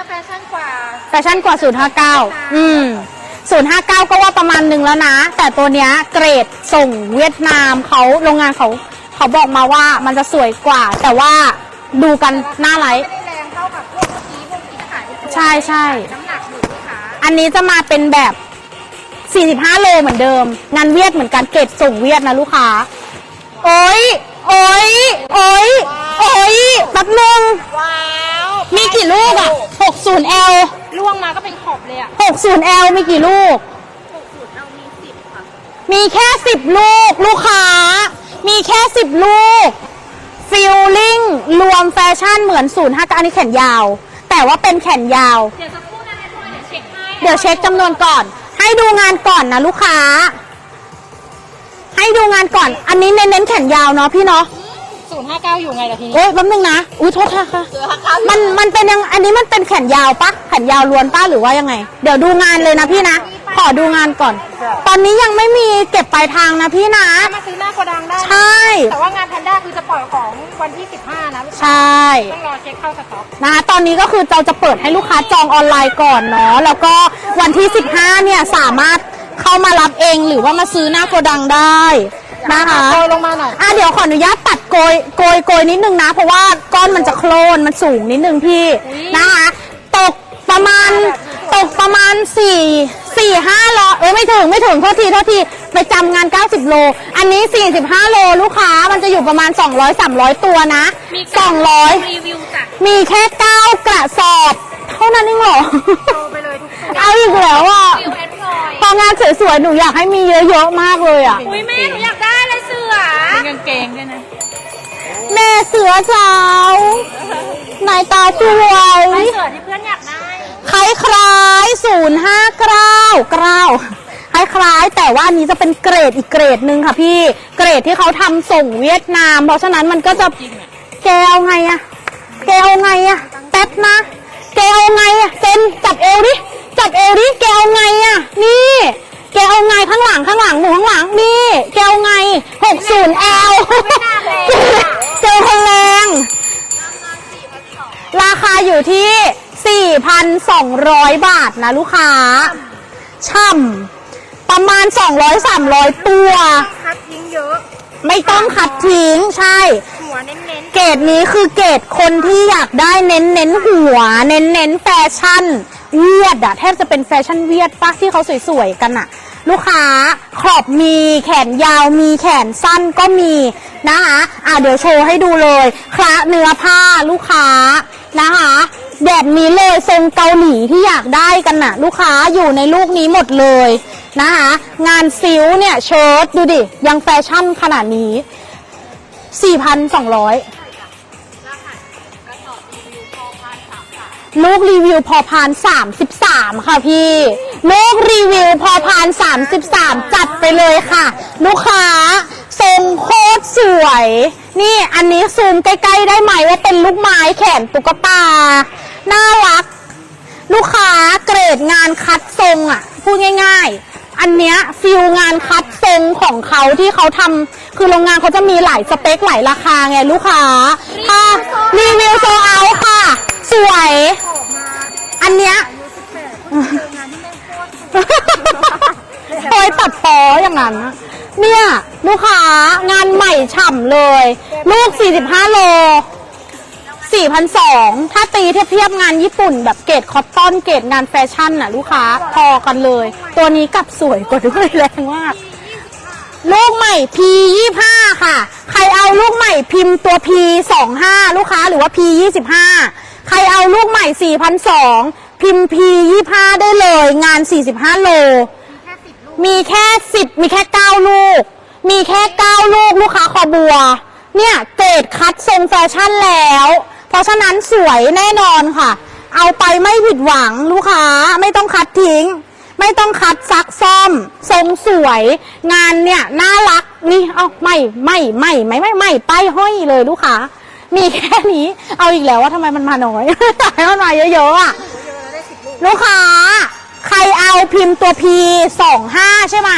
ยแฟชั่นกว่าแฟชั่นกว่า 059 อืม 059 ก็ว่าประมาณหนึ่งแล้วนะ แต่ตัวเนี้ยเกรดส่งเวียดนามเขาโรงงานเขาเขาบอกมาว่ามันจะสวยกว่า แต่ว่าดูกันหน้าไลฟ์ ไม่ได้แรงเท่ากับพวกเมื่อกี้พวกที่ขายในตัวใช่ใช่ น้ำหนักอยู่ลูกค้าอันนี้จะมาเป็นแบบ 45 โลเหมือนเดิม งานเวียดเหมือนกันเกรดส่งเวียดนะลูกค้า โอ้ยโอ้ยโอ้ยโอ้ยแป๊บนึงว้าว มีกี่ลูกอะ 60L ล่วงมาก็เป็นขอบเลยอะ 60L มีกี่ลูก 60เอามีสิบค่ะ มีแค่ 10 ลูก ลูกค้า มีแค่ 10 ลูกฟิลลิ่งรวมแฟชั่นเหมือน0 5อันนี้แขนยาว แต่ว่าเป็นแขนยาว เดี๋ยวสักครู่นะแม่พลอยเดี๋ยวเช็คให้เดี๋ยวเช็คจำนวนก่อน ให้ดูงานก่อนนะลูกค้า ให้ดูงานก่อน อันนี้เน้นๆแขนยาวเนาะพี่เนาะศูนย์ ห้าเก้าอยู่ไงล่ะทีนี้โอ้ยแป๊บนึงนะ อุ้ยโทษค่ะค่ะศูนย์ห้าเก้ามันมันเป็นยัง อันนี้มันเป็นแขนยาวปะแขนยาวล้วนปะหรือว่ายังไง เดี๋ยวดูงานเลยนะพี่นะ ขอดูงานก่อน ตอนนี้ยังไม่มีเก็บปลายทางนะพี่นะ มาซื้อหน้าโกดังได้นะใช่ แต่ว่างานแพนด้าคือจะปล่อยของวันที่ 15 นะลูกใชค้า่ ต้องรอเช็คเข้าสต็อก นะคะตอนนี้ก็คือเราจะเปิดให้ลูกค้าจองออนไลน์ก่อนเนาะ แล้วก็วันที่ 15 เนี่ยสามารถเข้ามารับเองหรือว่ามาซื้อหน้าโกดังได้นะคะ โรยลงมาหน่อย อะเดี๋ยวขออนุญาตตัด โกยโกยโกยนิดนึงนะ เพราะว่าก้อนมันจะโคลนมันสูงนิดนึงพี่นะคะ ตกประมาณตกประมาณสี่สี่ห้าโลเอ้ยไม่ถึงไม่ถึงโทษทีโทษทีไปจำงาน 90 โล อันนี้ 45 โลลูกค้ามันจะอยู่ประมาณ 200 300 ตัวนะ มี200 รีวิวจากมีแค่ 9 กระสอบ เท่านั้นเองเหรอ โตไปเลยทุกตัวเอาอีกแล้วอะฟิวแอนพลอยพองานสวยๆ หนูอยากให้มีเยอะๆ มากเลยอะ อุ้ยแม่หนูอยากได้เลยเสือ มีกางเกงด้วยนะแม่ เสือสาวนายตาสวยไม่เสือที่เพื่อนอยากได้คล้ายคล้ายศูนย์ห้าเก้าเก้าคล้ายคล้ายๆแต่ว่านี้จะเป็นเกรดอีกเกรดหนึ่งค่ะพี่ เกรดที่เขาทำส่งเวียดนาม เพราะฉะนั้นมันก็จะแกเอาไงอะแกเอาไงอะแป๊บนะแกเอาไงอะเซนจับเอวดิจับเอวดิแกเอาไงอะนี่แกเอาไงข้างหลังข้างหลังหนูข้างหลังนี่แกเอาไงหกศูนย์แอล อยู่ที่ 4,200 บาทนะลูกค้า ช่ำประมาณ 200-300 ตัว คัดทิ้งเยอะ ไม่ต้องขัดทิ้งใช่ หัวเน้นเกรดนี้คือเกรดคนที่อยากได้เน้นเน้นๆหัว เน้นเน้นๆแฟชั่น เวียดอะแทบจะเป็นแฟชั่นเวียดปะที่เขาสวยๆกันอะลูกค้าขอบมีแขนยาวมีแขนสั้นก็มีนะคะอะเดี๋ยวโชว์ให้ดูเลยคละเนื้อผ้าลูกค้า นะคะ แบบนี้เลยทรงเกาหลีที่อยากได้กันน่ะลูกค้าอยู่ในลูกนี้หมดเลยนะคะ งานซิลเนี่ยเชิ้ตดูดิ ยังแฟชั่นขนาดนี้ 4,200ลูกรีวิวพอพาน33ค่ะพี่ลูกรีวิวพอพาน33จัดไปเลยค่ะ ลูกค้า ทรงโคตรสวย นี่อันนี้ซูมใกล้ๆได้ไหมว่าเป็นลูกไม้แขนตุ๊กตา น่ารัก ลูกค้าเกรดงานคัดทรงอะ พูดง่าย ๆ อันเนี้ยฟิลงานคัดทรงของเขาที่เขาทำคือโรงงานเขาจะมีหลายสเปคหลายราคาไงลูกค้าถ้ารีวิวโซเอาค่ะ สวย อันเนี้ย โอยตัดพออย่างนั้น เนี่ย ลูกค้า งานใหม่ฉ่ำเลย ลูก 45 โล 4,200 ถ้าตีเทียบเทียบงานญี่ปุ่น แบบเกรดคอตตอนเกรดงานแฟชั่นน่ะลูกค้าพอกันเลย ตัวนี้กลับสวยกว่าด้วยแรงมากลูกใหม่ P 25ค่ะ ใครเอาลูกใหม่พิมพ์ตัว P 25ลูกค้าหรือว่า P 25ใครเอาลูกใหม่4,200พิมพ์ P 25ได้เลย งาน45โล มีแค่10มีแค่9ลูก มีแค่9ลูกลูกค้าคอบัว เนี่ยเกรดคัดทรงแฟชั่นแล้ว เพราะฉะนั้นสวยแน่นอนค่ะ เอาไปไม่ผิดหวังลูกค้าไม่ต้องคัดทิ้ง ไม่ต้องคัดซักซ่อม ทรงสวย งานเนี่ยน่ารักนี่เอาไม่ไม่ไม่ไม่ไม่ไม่ไปห้อยเลยลูกค้ามีแค่นี้ เอาอีกแล้วว่าทำไมมันมาน้อยอยากให้มันมาเยอะๆอะลูกค้า ใครเอาพิมพ์ตัว P สองห้าใช่ไหม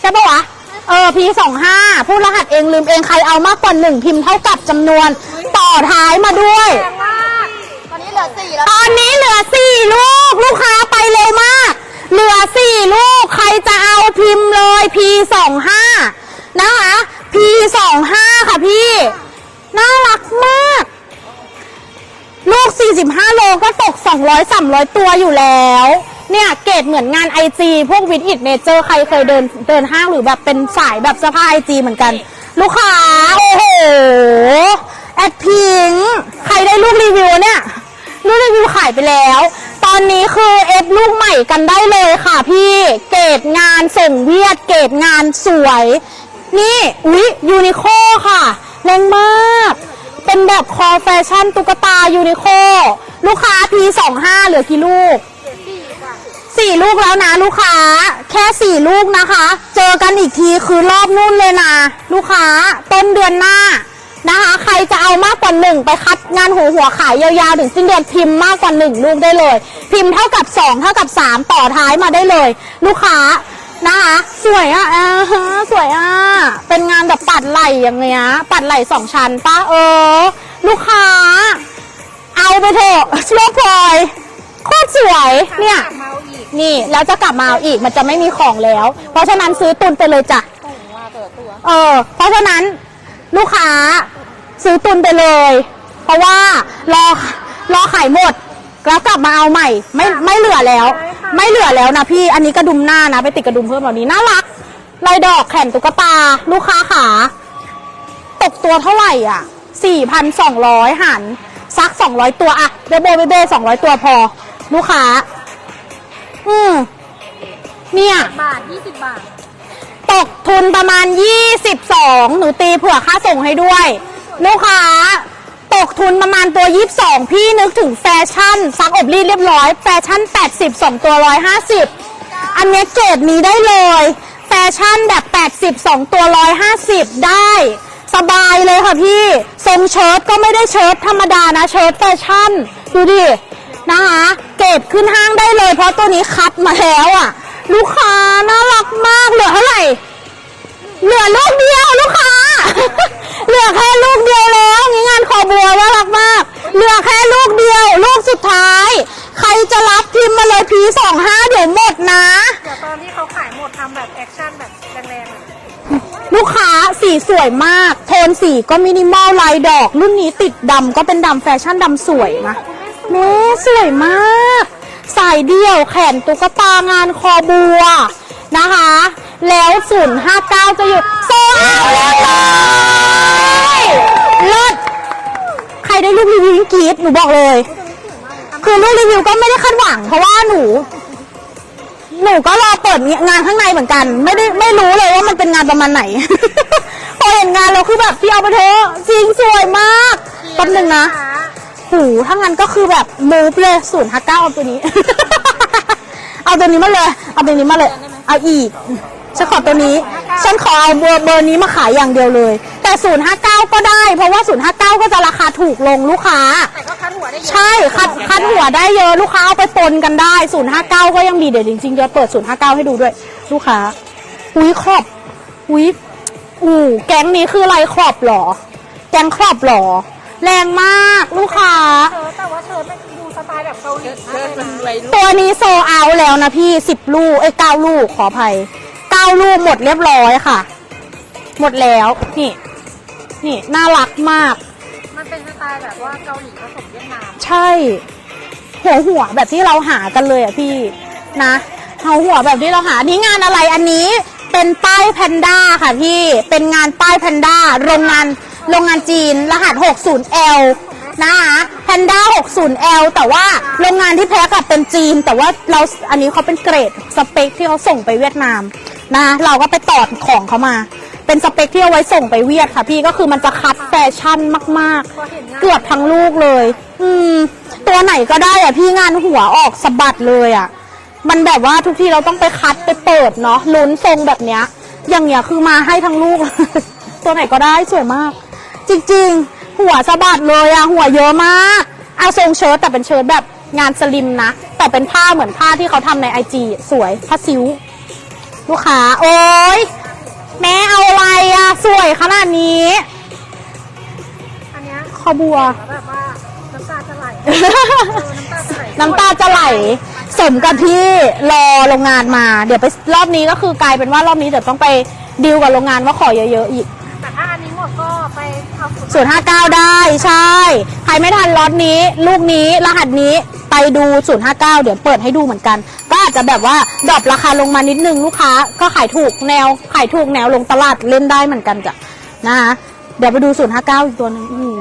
ใช่ปะวะ เออพีสองห้าผู้รหัสเองลืมเองใครเอามากกว่าหนึ่งพิมพ์เท่ากับจำนวนต่อท้ายมาด้วย ตอนนี้เหลือสี่แล้วตอนนี้เหลือสี่ลูก ลูกค้าไปเร็วมาก เหลือสี่ลูก ใครจะเอาพิมพ์เลยห้านะคะพีสองห้าค่ะพี่ น่ารักมาก ลูกสี่สิบห้าโลก็ตกสองร้อยสามร้อยตัวอยู่แล้ว เนี่ยเกรดเหมือนงาน IG พวกวิดอิดเนเจอร์ใครเคยเดินเดินห้างหรือแบบเป็นสายแบบเสื้อผ้า IG เหมือนกัน ลูกค้า โอ้โห แอดพิงค์ใครได้ลูกรีวิวเนี่ยลูกรีวิวขายไปแล้ว ตอนนี้คือเอฟลูกใหม่กันได้เลยค่ะพี่ เกรดงานส่งเวียด เกรดงานสวย นี่ อุ๊ยยูนิโคค่ะแรงมาก เป็นแบบคอแฟชั่นตุ๊กตายูนิโค ลูกค้า P25 เหลือกี่ลูก สี่ลูกแล้วนะลูกค้า แค่สี่ลูกนะคะ เจอกันอีกทีคือรอบนู่นเลยนะลูกค้าต้นเดือนหน้านะคะ ใครจะเอามากกว่าหนึ่งไปคัดงานหัวหัวขายยาวๆ ถึงสิ้นเดือนพิมพ์มากกว่าหนึ่งลูกได้เลย พิมพ์เท่ากับสองเท่ากับสามต่อท้ายมาได้เลย ลูกค้านะคะสวยอะอ่าฮะสวยอะเป็นงานแบบปัดไหลอย่างเงี้ยปัดไหลสองชั้นป้าเออ ลูกค้า เอาไปเถอะลูกพลอยโคตรสวยเนี่ย นี่แล้วจะกลับมาเอาอีกมันจะไม่มีของแล้ว เพราะฉะนั้นซื้อตุนไปเลยจ้ะส่งมาแต่ละตัวเออ เพราะฉะนั้นลูกค้าซื้อตุนไปเลย เพราะว่ารอรอขายหมด แล้วกลับมาเอาใหม่ ไม่ไม่เหลือแล้ว ไม่เหลือแล้วนะพี่อันนี้กระดุมหน้านะ ไปติดกระดุมเพิ่มแบบนี้น่ารักลายดอกแขนตุ๊กตา ลูกค้าขาตกตัวเท่าไหร่อะ4,200หันซัก200ตัวอะเบเบเบเบ200ตัวพอ ลูกค้า อืมเนี่ย บาทยี่สิบบาท ตกทุนประมาณ 22 หนูตีเผื่อค่าส่งให้ด้วย ลูกค้า ตกทุนประมาณตัว 22 พี่นึกถึงแฟชั่น ซักอบรีดเรียบร้อย แฟชั่น 80 2 ตัว 150 อันเนี้ยเกรดนี้ได้เลย แฟชั่นแบบ 80 2 ตัว 150 ได้ สบายเลยค่ะพี่ ทรงเชิ้ตก็ไม่ได้เชิ้ตธรรมดานะ เชิ้ตแฟชั่น ดูดิ นะคะ เกรดขึ้นห้างได้เลย เพราะตัวนี้คัดมาแล้วอะ ลูกค้าน่ารักมากเหลือเท่าไหร่เหลือลูกเดียวลูกค้า เหลือแค่ลูกเดียวแล้วงี้งานคอบัวน่ารักมาก เหลือแค่ลูกเดียว ลูกสุดท้าย ใครจะรับพิมพ์มาเลยพีสองห้าเดี๋ยวหมดนะ เดี๋ยวตอนที่เขาขายหมดทำแบบแอคชั่นแบบแรงๆอะลูกค้าสีสวยมาก โทนสีก็มินิมอลลายดอก รุ่นนี้ติดดำก็เป็นดำแฟชั่นดำสวยนะ แม่สวยมาก สายเดี่ยวแขนตุ๊กตางานคอบัวนะคะ แล้วศูนย์ห้าเก้าจะหยุดโซ่เลยเลิศใครได้ลูกรีวิววิงกรีดหนูบอกเลย คือลูกรีวิวก็ไม่ได้คาดหวัง เพราะว่าหนู หนูก็รอเปิดงานข้างในเหมือนกัน ไม่ได้ไม่รู้เลยว่ามันเป็นงานประมาณไหน พอเห็นงานแล้วคือแบบพี่เอาไปเถอะจริงสวยมากแป๊บนึงนะ หูถ้างั้นก็คือแบบมูฟเลยศูนย์ห้าเก้าเอาตัวนี้ เอาตัวนี้มาเลย เอาตัวนี้มาเลย เอาอีก ฉันขอตัวนี้ ฉันขอเอาเบอร์เบอร์นี้มาขายอย่างเดียวเลย แต่ศูนย์ห้าเก้าก็ได้ เพราะว่าศูนย์ห้าเก้าก็จะราคาถูกลงลูกค้า แต่ก็คัดหัวได้เยอะใช่คัดคัดหัวได้เยอะลูกค้าเอาไปปนกันได้059ก็ยังดีเดี๋ยวจริงๆจะเปิด059ให้ดูด้วย ลูกค้าอุ้ยครอบอุ้ยอู่แก๊งนี้คืออะไรครอบเหรอ แก๊งครอบเหรอ แรงมากลูกค้า เชิญแต่ว่าเชิญมันดูสไตล์แบบเกาหลีเชิญมันรวยตัวนี้โซเอาแล้วนะพี่10ลูกเอ้ย9ลูกขออภัย9ลูกหมดเรียบร้อยค่ะ หมดแล้ว นี่ นี่น่ารักมาก มันเป็นสไตล์แบบว่าเกาหลีผสมเวียดนามใช่ หัวหัวแบบที่เราหากันเลยอะพี่นะหัวหัวแบบที่เราหาอันนี้งานอะไรอันนี้ เป็นป้ายแพนด้าค่ะพี่เป็นงานป้ายแพนด้าโรงงาน โรงงานจีนรหัส 60L นะคะแพนด้า 60L แต่ว่าโรงงานที่แพ้กับเป็นจีน แต่ว่าเราอันนี้เขาเป็นเกรดสเปคที่เขาส่งไปเวียดนามนะเราก็ไปตอดของเขามา เป็นสเปคที่เอาไว้ส่งไปเวียดค่ะพี่ก็คือมันจะคัดแฟชั่นมากเห็นงานๆเกือบทั้งลูกเลย อืม ตัวไหนก็ได้อะพี่งานหัวออกสะบัดเลยอะมันแบบว่าทุกทีเราต้องไปคัดไปเปิดเนาะลุ้นทรงแบบเนี้ย อย่างเงี้ยคือมาให้ทั้งลูก ตัวไหนก็ได้สวยมาก จริงๆ หัวสะบัดเลยอะหัวเยอะมากเอาทรงเชิ้ตแต่เป็นเชิ้ตแบบงานสลิมนะ แต่เป็นผ้าเหมือนผ้าที่เขาทำในไอจีสวยผ้าซิวลูกค้าโอ้ยแม่เอาอะไรอะสวยขนาดนี้อันเนี้ยคอบัว แบบว่าน้ำตาจะไหลเออน้ำตาจะไหลน้ำตาจะไหล สมกับที่รอโรงงานมา เดี๋ยวไปรอบนี้ก็คือกลายเป็นว่ารอบนี้เดี๋ยวต้องไปดีลกับโรงงานว่าขอเยอะๆอีก ก็ไปเอาสูตรศูนย์ห้าเก้าได้ใช่ ใครไม่ทันล็อตนี้ ลูกนี้รหัสนี้ไปดูศูนย์ห้าเก้าเดี๋ยวเปิดให้ดูเหมือนกัน ก็อาจจะแบบว่าดรอปราคาลงมานิดนึงลูกค้า ก็ขายถูกแนวขายถูกแนวลงตลาดเล่นได้เหมือนกันจ้ะนะคะเดี๋ยวไปดูศูนย์ห้าเก้าอีกตัวหนึงอืม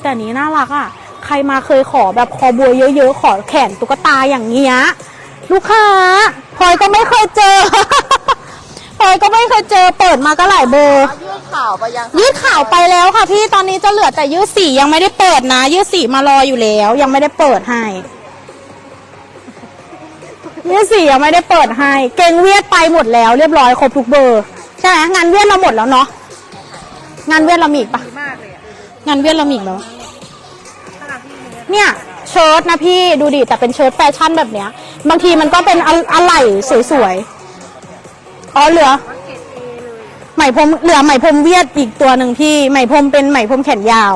แต่อันนี้น่ารักอะ ใครมาเคยขอแบบคอบัวเยอะๆ ขอแขนตุ๊กตาอย่างเงี้ย ลูกค้าพลอยก็ไม่เคยเจอ พลอยก็ไม่เคยเจอเปิดมาก็หลายเบอร์ ยืดข่าวไปยังยืดข่าวไปแล้วค่ะพี่ตอนนี้จะเหลือแต่ยืดสียังไม่ได้เปิดนะ ยืดสีมารออยู่แล้ว ยังไม่ได้เปิดให้ ยืดสียังไม่ได้เปิดให้ เก่งเวียดไปหมดแล้ว เรียบร้อยครบทุกเบอร์ใช่ไหมงานเวียดเราหมดแล้วเนาะงานเวียดเรามีอีกปะดีมากเลยอะงานเวียดเรามีอีกแล้วขนาดที่เนี้ยเนี่ย เชิ้ตนะพี่ดูดิแต่เป็นเชิ้ตแฟชั่นแบบเนี้ย บางทีมันก็เป็นอะอะไหล่สวยๆ อ๋อเหลือ เกรดเอเลยไหมพรมเหลือไหมพรมเวียดอีกตัวหนึ่งพี่ไหมพรมเป็นไหมพรมแขนยาว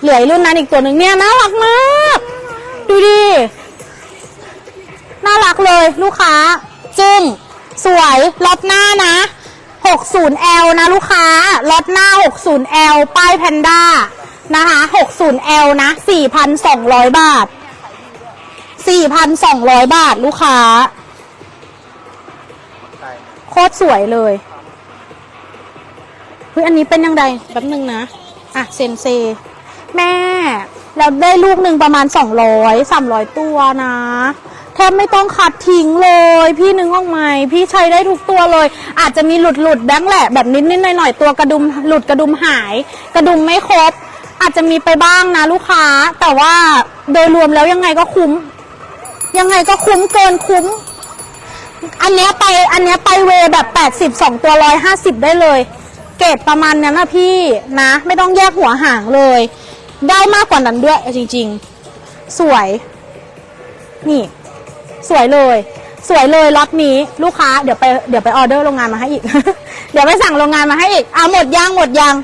เหลือรุ่นนั้นอีกตัวหนึ่งเนี่ยน่ารักมาก ดูดิน่ารักเลยลูกค้า จึ้งสวยล็อตหน้านะ 60L นะลูกค้าล็อตหน้า 60L ป้ายแพนด้านะคะ 60L นะ 4,200 บาท 4,200 บาทลูกค้า ตรสวยเลยเฮ้ยอันนี้เป็นยังไงแป๊บนึงนะ อะเซนเซ แม่ แล้วได้ลูกหนึ่งประมาณ200 300ตัวนะแทบไม่ต้องคัดทิ้งเลย พี่นึงออกไหมพี่ใช้ได้ทุกตัวเลย อาจจะมีหลุดหลุดแบงแหละแบบนิดนิดหน่อยหน่อยตัวกระดุมหลุดกระดุมหาย กระดุมไม่ครบ อาจจะมีไปบ้างนะลูกค้า แต่ว่าโดยรวมแล้วยังไงก็คุ้ม ยังไงก็คุ้มเกินคุ้ม อันเนี้ยไปอันเนี้ยไปเวแบบ 80 2 ตัว 150 ได้เลย เกรดประมาณนั้นนะพี่นะ ไม่ต้องแยกหัวหางเลย ได้มากกว่านั้นด้วยจริง ๆ สวย นี่ สวยเลย สวยเลยล็อตนี้ลูกค้าเดี๋ยวไปเดี๋ยวไปออเดอร์โรงงานมาให้อีก เดี๋ยวไปสั่งโรงงานมาให้อีกเอาหมดยังหมดยัง